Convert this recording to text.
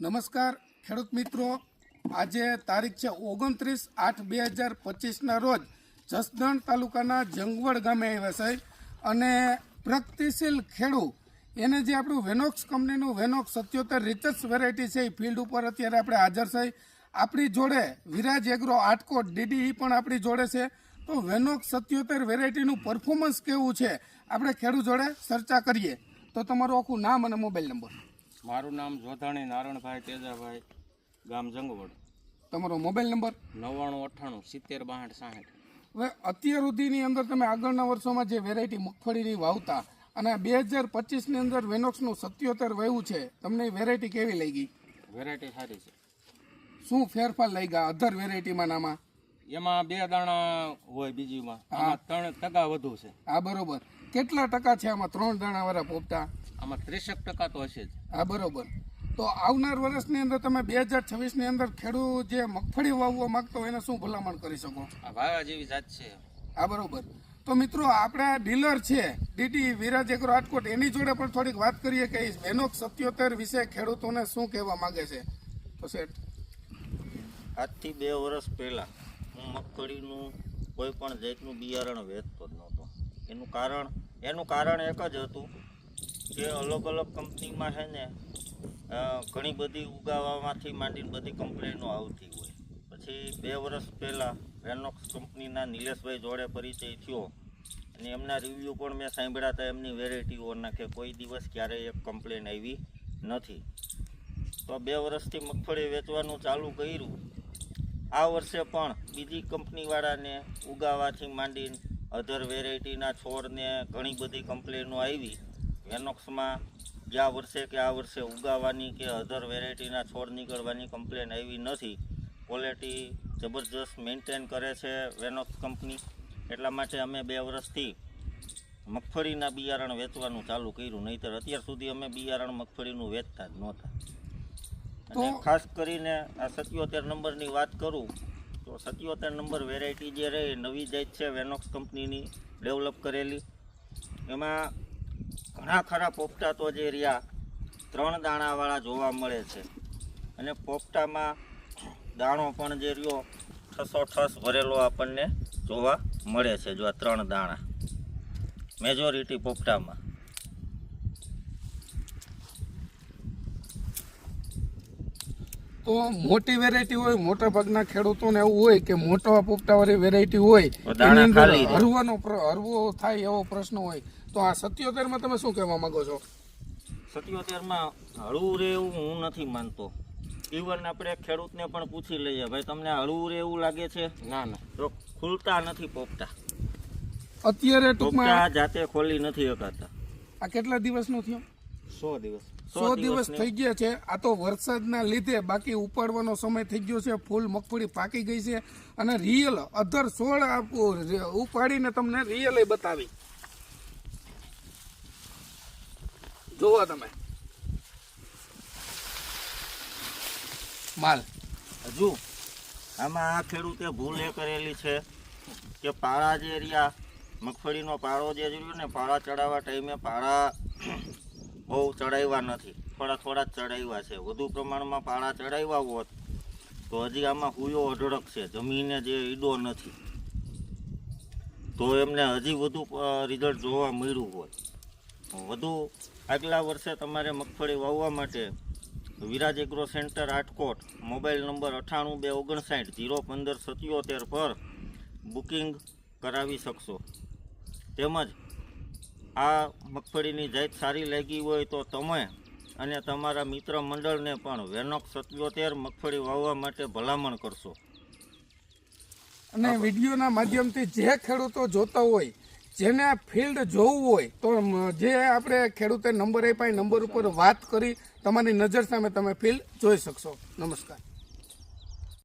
નમસ્કાર, ખેડૂત મિત્રો. આજે તારીખ છે ઓગણત્રીસ આઠ બે હજાર પચીસના રોજ જસદણ તાલુકાના જંગવડ ગામે આવ્યા સાહેબ અને પ્રગતિશીલ ખેડૂ, એને જે આપણું વેનોક્સ કંપનીનું વેનોક્સ સત્યોતેર રિચર્સ વેરાયટી છે એ ફિલ્ડ ઉપર અત્યારે આપણે હાજર છે. આપણી જોડે વિરાજ એગ્રો આટકોટ ડીડી પણ આપણી જોડે છે. તો વેનોક્સ સત્યોતેર વેરાયટીનું પરફોર્મન્સ કેવું છે? આપણે ખેડૂત જોડે ચર્ચા કરીએ. તો તમારું આખું નામ અને મોબાઈલ નંબર મારું નામ જોધાણી નારણભાઈ તેજાભાઈ ગામ જંગવડ. તમારો મોબાઈલ નંબર? નવ્વાણું અઠ્ઠાણું સિત્તેર બાસઠ સાઠ હવે અત્યાર સુધીની અંદર તમે આગળના વર્ષોમાં જે વેરાયટી મગફળીની વાવતા અને બે હજાર પચીસની અંદર વેનોક્સનું સત્યોતેર વાવ્યું છે તમને વેરાયટી કેવી લાગી? વેરાયટી સારી છે. શું ફેરફાર લાગ્યા? અધર વેરાયટીમાં નામાં? એમાં બે દાણા હોય બીજીમાં. આમાં ત્રણ ટકા વધુ છે. આ બરોબર. કેટલા ટકા છે આમાં? ત્રણ દાણાવાળા પોપટા? આમાં ત્રીસેક ટકા તો હશે જ. આ બરોબર. તો આવનાર વર્ષની અંદર તમે બે હજાર છવ્વીસની અંદર ખેડૂત જે મગફળી વાવવા માંગતો હોય એને શું ભલામણ કરી શકો? આ વાવા જેવી જાત છે. આ બરોબર. તો મિત્રો આપણા ડીલર છે D D Viraj agro Rajkot એની જોડે પણ થોડીક વાત કરીએ કે એનોક સત્યોતેર વિશે ખેડૂતોને શું કહેવા માંગે છે? તો શેઠ આજથી બે વર્ષ પહેલાં હું મગફળીનું કોઈ પણ જાતનું બિયારણ વેચતો જ નહોતો. એનું કારણ એનું કારણ એક જ હતું કે અલગ અલગ કંપનીમાં છે ને ઘણી બધી ઉગાવવામાંથી માંડીને બધી કમ્પ્લેનો આવતી હોય. પછી બે વર્ષ પહેલાં રેનોક્સ કંપનીના નિલેશભાઈ જોડે પરિચય થયો અને એમના રિવ્યૂ પણ મેં સાંભળ્યા હતા એમની વેરાયટીઓના કે કોઈ દિવસ ક્યારેય એક કમ્પ્લેન આવી નથી. તો બે વર્ષથી મગફળી વેચવાનું ચાલુ કર્યું. આ વર્ષે પણ બીજી કંપનીવાળાને ઉગાવાથી માંડીને અધર વેરાયટીના છોડને ઘણી બધી કમ્પ્લેનો આવી. વેનોક્સમાં ગયા વર્ષે કે આ વર્ષે ઉગાવાની કે અધર વેરાયટીના છોડ નીકળવાની કમ્પ્લેન આવી નથી. ક્વોલિટી જબરજસ્ત મેન્ટેન કરે છે વેનોક્સ કંપની. એટલા માટે અમે બે વર્ષથી મગફળીના બિયારણ વેચવાનું ચાલુ કર્યું. નહીંતર અત્યાર સુધી અમે બિયારણ મગફળીનું વેચતા જ નહોતા. અને ખાસ કરીને આ સત્યોતેર નંબરની વાત કરું તો સત્યોતેર નંબર વેરાયટી જે રહી નવી જાત છે વેનોક્સ કંપનીની ડેવલપ કરેલી. એમાં ઘણા ખરા પોપટા તો જે રહ્યા ત્રણ દાણાવાળા જોવા મળે છે. અને પોપટામાં દાણો પણ જે રહ્યો ઠસો ઠસ ભરેલો આપણને જોવા મળે છે જો આ ત્રણ દાણા. મેજોરિટી પોપટામાં. તો મોટી વેરાયટી હોય મોટા ભાગના ખેડૂતોને એવું હોય કે મોટા પોપટાવાળી વેરાયટી હોય. હરવાનો પ્ર- હરવો થાય એવો પ્રશ્ન હોય. તો આ સત્યોતેરમાં તમે શું કહેવા માંગો છો? સત્યોતેરમાં હળવું રે એવું હું નથી માનતો. ઇવન આપણે ખેડૂતને પણ પૂછી લઈએ ભાઈ તમને હળવું રહેવું લાગે છે? ના ના. તો ખુલતા નથી પોપટા. અત્યારે ટૂંકમાં પોપટા જાતે ખોલી નથી શકાતા આ કેટલા દિવસનું થયો? સો દિવસ. સો દિવસ થઈ ગયા છે. આ તો વરસાદના લીધે બાકી ઉપાડવાનો સમય થઈ ગયો છે. ફૂલ મગફળી પાકી ગઈ છે અને રિયલ અધર સોળ આપું ઉપાડીને તમને રિયલ બતાવી. જોવો તમે. માલ. હજુ આમાં આ ખેડૂતે ભૂલ એ કરેલી છે કે પાળા જે રહ્યા મગફળીનો પાળો જે રહ્યો ને પાળા ચડાવવા ટાઈમે પાળા બહુ ચડાવ્યા નથી. થોડા થોડા ચડાવ્યા છે. વધુ પ્રમાણમાં પાળા ચડાવ્યા હોત તો હજી આમાં હુયો અઢળક છે. જમીને જે ઈડો નથી. તો એમને હજી વધુ રિઝલ્ટ જોવા મળ્યું હોય. વધુ આગલા વર્ષે તમારે મગફળી વાવવા માટે Viraj agro centre Rajkot mobile number અઠ્ઠાણું બે ઓગણસાઠ જીરો પંદર સત્યોતેર પર બુકિંગ કરાવી શકશો. તેમજ આ મગફળીની જાત સારી લાગી હોય તો તમે અને તમારા મિત્ર મંડળને પણ વેનોક સત્યોતેર મગફળી વાવવા માટે ભલામણ કરશો. અને વિડીયોના માધ્યમથી જે ખેડૂતો જોતા હોય જેને ફિલ્ડ જોવું હોય તો જે આપણે ખેડૂતે નંબર આપ્યા નંબર ઉપર વાત કરી તમારી નજર સામે તમે ફિલ્ડ જોઈ શકશો. નમસ્કાર.